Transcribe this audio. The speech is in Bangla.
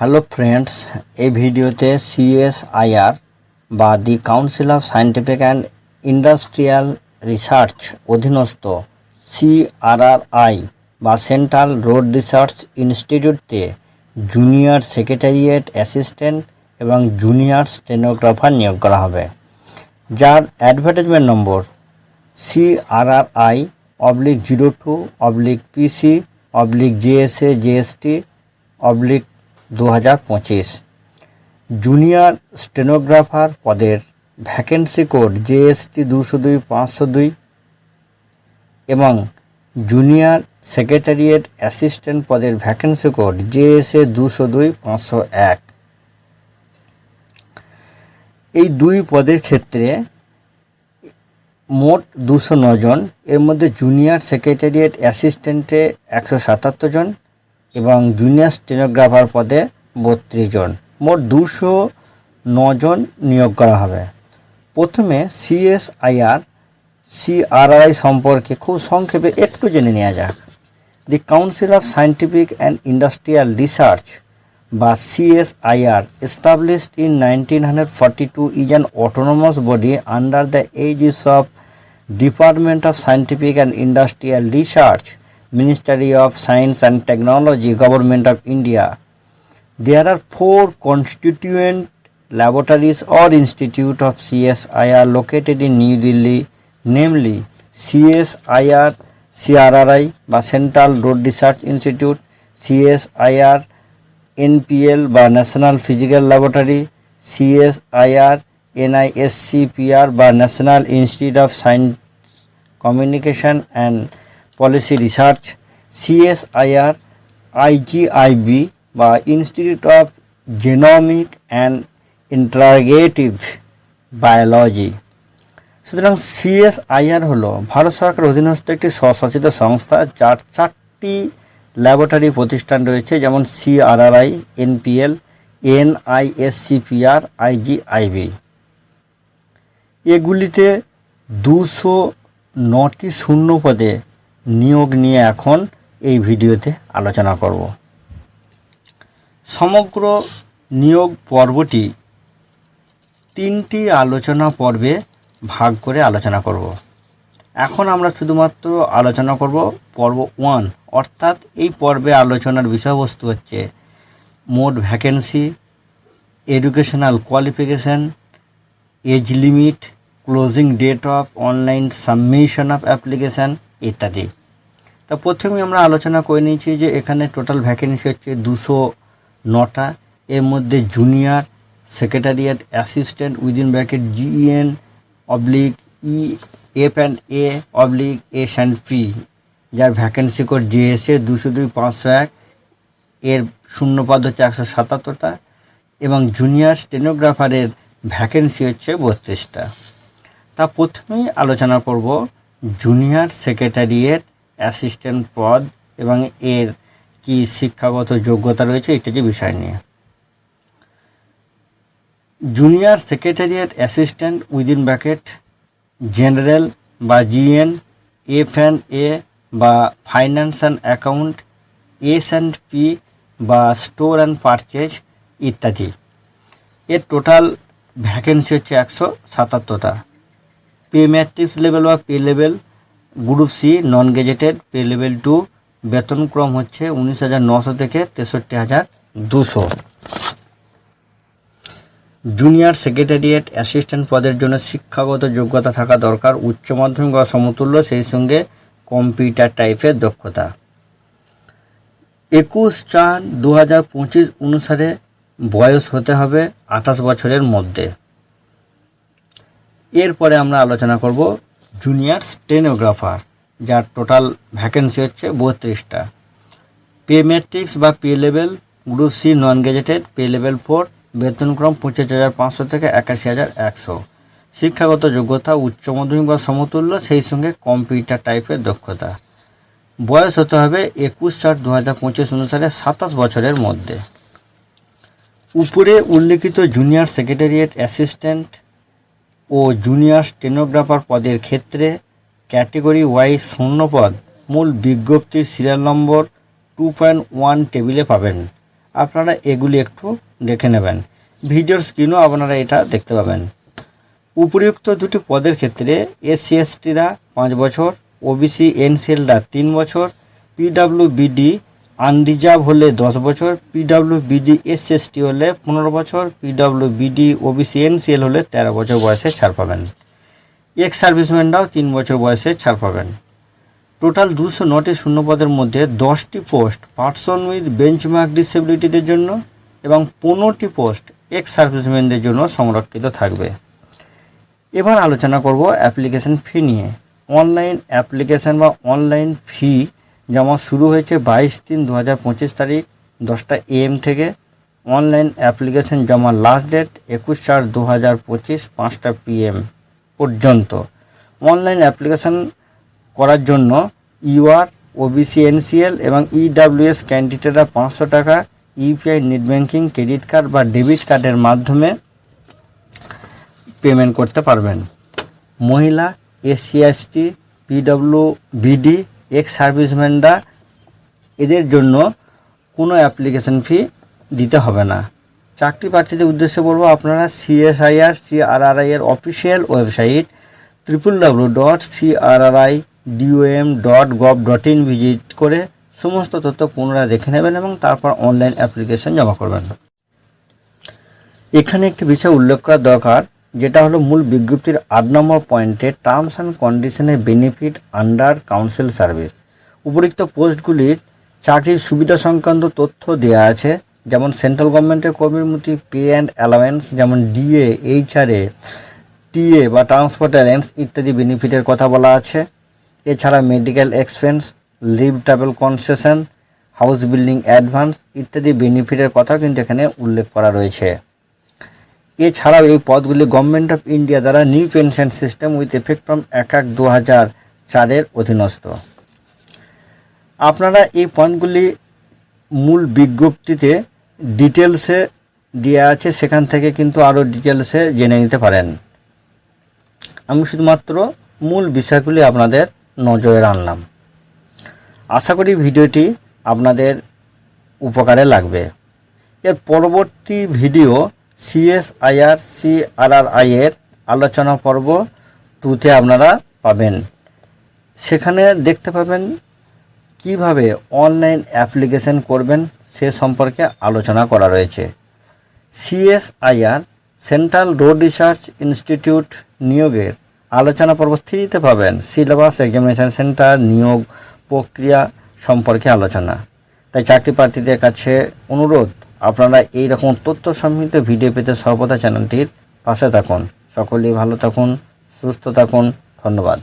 হ্যালো ফ্রেন্ডস এই ভিডিওতে সিএসআইআর বা the council of scientific and industrial research অধীনস্থ সিআরআরআই বা সেন্ট্রাল রোড রিসার্চ ইনস্টিটিউটতে জুনিয়র সেক্রেটারিয়েট অ্যাসিস্ট্যান্ট এবং জুনিয়র স্টেনোগ্রাফার নিয়োগ করা হবে। যার advertisement number CRRI oblique zero two oblique PC oblique JSA GST oblique দু হাজার পঁচিশ। জুনিয়র স্টেনোগ্রাফার পদের ভ্যাকেন্সি কোড জেএসটি দুশো দুই, পাঁচশো দুই এবং জুনিয়র সেক্রেটারিয়েট অ্যাসিস্ট্যান্ট পদের ভ্যাকেন্সি কোড জেএসএ দুশো দুই, পাঁচশো এক। এই দুই পদের ক্ষেত্রে মোট দুশো জন এর মধ্যে জুনিয়র সেক্রেটারিয়েট অ্যাসিস্ট্যান্টে একশো সাতাত্তর জন এবং জুনিয়র স্টেনোগ্রাফার পদে বত্রিশ জন। মোট দুশো জন নিয়োগ করা হবে। প্রথমে সিএসআইআর সিআরআই সম্পর্কে খুব সংক্ষেপে একটু জেনে নেওয়া যাক। The council of scientific and industrial research বা CSIR established in 1942 is an autonomous body under the aegis of Department of Scientific and Industrial Research, Ministry of Science and Technology, Government of India. There are four constituent laboratories or institute of CSIR located in New Delhi, namely CSIR, CRRI বা Central Road Research Institute, CSIR NPL বা national physical laboratory CSIR NISCPR বা national institute of science communication and policy research CSIR IGIB বা institute of genomic and integrative biology সুতরাং সিএসআইআর হলো ভারত সরকার অধীনস্থ একটি স্বশাসিত সংস্থা যার চারটি ল্যাবরেটরি প্রতিষ্ঠান রয়েছে, যেমন সিআরআরআই এনপিএল এনআইএসসিপিআর আইজিআইবি এগুলিতে দুশো নটি শূন্য পদে নিয়োগ নিয়ে এখন এই ভিডিওতে আলোচনা করব। সমগ্র নিয়োগ পর্বটি তিনটি আলোচনা পর্বে ভাগ করে আলোচনা করব। এখন আমরা শুধুমাত্র আলোচনা করব পর্ব ওয়ান, অর্থাৎ এই পর্বে আলোচনার বিষয়বস্তু হচ্ছে মোট vacancy, educational qualification, age limit, closing date of, online submission of application ইত্যাদি। তা প্রথমে আমরা আলোচনা করে নিয়েছি যে এখানে টোটাল ভ্যাকেন্সি হচ্ছে দুশো নটা। এর মধ্যে junior secretariat assistant within bracket GN oblique E F and A oblique S and P যার ভ্যাকেন্সি কোড জিএসএ দুশো দুই পাঁচশো এক। এর শূন্যপদ হচ্ছে একশো সাতাত্তরটা। এবং জুনিয়র স্টেনোগ্রাফারের ভ্যাকেন্সি হচ্ছে বত্রিশটা। তা প্রথমেই আলোচনা করব জুনিয়র সেক্রেটারিয়েট অ্যাসিস্ট্যান্ট পদ এবং এর কি শিক্ষাগত যোগ্যতা রয়েছে ইত্যাদি বিষয় নিয়ে। Junior secretariat assistant within bracket, general বা জিএন, এফ অ্যান্ড এ বা finance and account, S and P বা স্টোর অ্যান্ড পারচেজ ইত্যাদি। এর টোটাল ভ্যাকেন্সি হচ্ছে একশো সাতাত্তরটা। পে ম্যাট্রিক্স লেভেল বা pay level group C non gazetted pay level two বেতনক্রম হচ্ছে উনিশ হাজার নশো থেকে তেষট্টি হাজার দুশো। জুনিয়র সেক্রেটারিয়েট অ্যাসিস্ট্যান্ট পদের জন্য শিক্ষাগত যোগ্যতা থাকা দরকার, উচ্চ মাধ্যমিক বা সমতুল্য, সেই সঙ্গে কম্পিউটার টাইপের দক্ষতা। একুশ চার দু হাজার পঁচিশ অনুসারে বয়স হতে হবে আঠাশ বছরের মধ্যে। এরপরে আমরা আলোচনা করব জুনিয়র স্টেনোগ্রাফার যার টোটাল ভ্যাকেন্সি হচ্ছে বত্রিশটা। পে ম্যাট্রিক্স বা pay level group C non gazetted pay level four বেতনক্রম পঁচিশ হাজার পাঁচশো থেকে একাশি হাজার একশো। শিক্ষাগত যোগ্যতা, উচ্চ মাধ্যমিক বা সমতুল্য, সেই সঙ্গে কম্পিউটার টাইপের দক্ষতা। বয়স হতে হবে একুশ চার দু হাজার পঁচিশ অনুসারে সাতাশ বছরের মধ্যে। উপরে উল্লিখিত জুনিয়র সেক্রেটারিয়েট অ্যাসিস্ট্যান্ট ও জুনিয়র স্টেনোগ্রাফার পদের ক্ষেত্রে ক্যাটেগরি ওয়াইজ শূন্যপদ, মূল বিজ্ঞপ্তির serial number two point one টেবিলে পাবেন। আপনারা এগুলি একটু দেখে নেবেন। ভিডিওর স্ক্রিনও আপনারা এটা দেখতে পাবেন। উপরিউক্ত দুটি পদের ক্ষেত্রে এসসি এসটিরা পাঁচ বছর ওবিসি এনসিএলরা তিন বছর পিডাব্লিউবিডি আনরিজার্ভ হলে দশ বছর পিডাব্লিউবিডি এসএসটি হলে পনেরো বছর পিডাব্লিউবিডি ওবিসি এনসিএল হলে তেরো বছর বয়সে ছাড় পাবেন। এক্স সার্ভিসম্যানরাও তিন বছর বয়সে ছাড় পাবেন। টোটাল দুশো নটি শূন্যপদের মধ্যে দশটি পোস্ট পার্সন উইথ বেঞ্চমার্ক ডিসেবিলিটিদের জন্য এবং পনেরোটি পোস্ট এক্স সার্ভিসম্যানদের জন্য সংরক্ষিত থাকবে। এবার আলোচনা করব অ্যাপ্লিকেশন ফি নিয়ে। অনলাইন অ্যাপ্লিকেশন বা অনলাইন ফি জমা শুরু হয়েছে বাইশ তিন দু হাজার পঁচিশ তারিখ দশটা এম থেকে। অনলাইন অ্যাপ্লিকেশন জমা লাস্ট ডেট একুশ চার দু হাজার পঁচিশ পাঁচটা পিএম পর্যন্ত। অনলাইন অ্যাপ্লিকেশন করার জন্য ইউআর, ওবিসি, এনসিএল এবং ইডাব্লিউএস ক্যান্ডিডেটরা পাঁচশো টাকা UPI net banking credit card বা ডেবিট কার্ডের মাধ্যমে পেমেন্ট করতে পারবেন। মহিলা SC ST PW BD ex সার্ভিসম্যানরা এদের জন্য কোনো অ্যাপ্লিকেশন ফি দিতে হবে না। চাকরি প্রার্থীদের উদ্দেশ্যে বলব, আপনারা সিএসআইআর সিআরআরআই এর official website triple W dot CRRI DOM dot gov dot in visit করে সমস্ত তথ্য পুনরায় দেখে নেবেন এবং তারপর অনলাইন অ্যাপ্লিকেশন জমা করবেন। এখানে একটি বিষয় উল্লেখ করা দরকার। যেটা হলো মূল বিজ্ঞপ্তির আট নম্বর পয়েন্টে টার্মস অ্যান্ড কন্ডিশনের বেনিফিট আন্ডার কাউন্সিল সার্ভিস উপরিক্ত পোস্টগুলির চাকরির সুবিধা সংক্রান্ত তথ্য দেওয়া আছে, যেমন সেন্ট্রাল গভর্নমেন্টের কর্মীর মধ্যে পে অ্যান্ড অ্যালাওয়েন্স যেমন ডিএ এইচআরএ টিএ বা ট্রান্সপোর্ট অ্যালায়েন্স ইত্যাদি বেনিফিটের কথা বলা আছে। এছাড়া medical expense leave travel concession house building advance ইত্যাদি বেনিফিটের কথাও কিন্তু এখানে উল্লেখ করা রয়েছে। এছাড়াও এই পদগুলি গভর্নমেন্ট অফ ইন্ডিয়া দ্বারা new pension system with effect from এক এক দু হাজার চারের অধীনস্থ। আপনারা এই পয়েন্টগুলি মূল বিজ্ঞপ্তিতে ডিটেলসে দেওয়া আছে, সেখান থেকে কিন্তু আরও ডিটেলসে জেনে নিতে পারেন। আমি শুধুমাত্র মূল বিষয়গুলি আপনাদের নজরে আনলাম আশা করি ভিডিওটি আপনাদের উপকারে লাগবে। এর পরবর্তী ভিডিও সিএসআইআর সিআরআরআই এর আলোচনা পর্ব টুতে আপনারা পাবেন। সেখানে দেখতে পাবেন কীভাবে অনলাইন অ্যাপ্লিকেশন করবেন সে সম্পর্কে আলোচনা করা রয়েছে। CSIR central road research institute নিয়োগের আলোচনা পর্ব থ্রিতে পাবেন। সিলেবাস এক্সামিনেশন সেন্টার নিয়োগ প্রক্রিয়া সম্পর্কে আলোচনা। তাই চাকরি প্রার্থীদের কাছে অনুরোধ আপনারা এই রকম তথ্য সমৃদ্ধ ভিডিও পেতে সর্বদা চ্যানেলটির পাশে থাকুন। সকলেই ভালো থাকুন, সুস্থ থাকুন। ধন্যবাদ।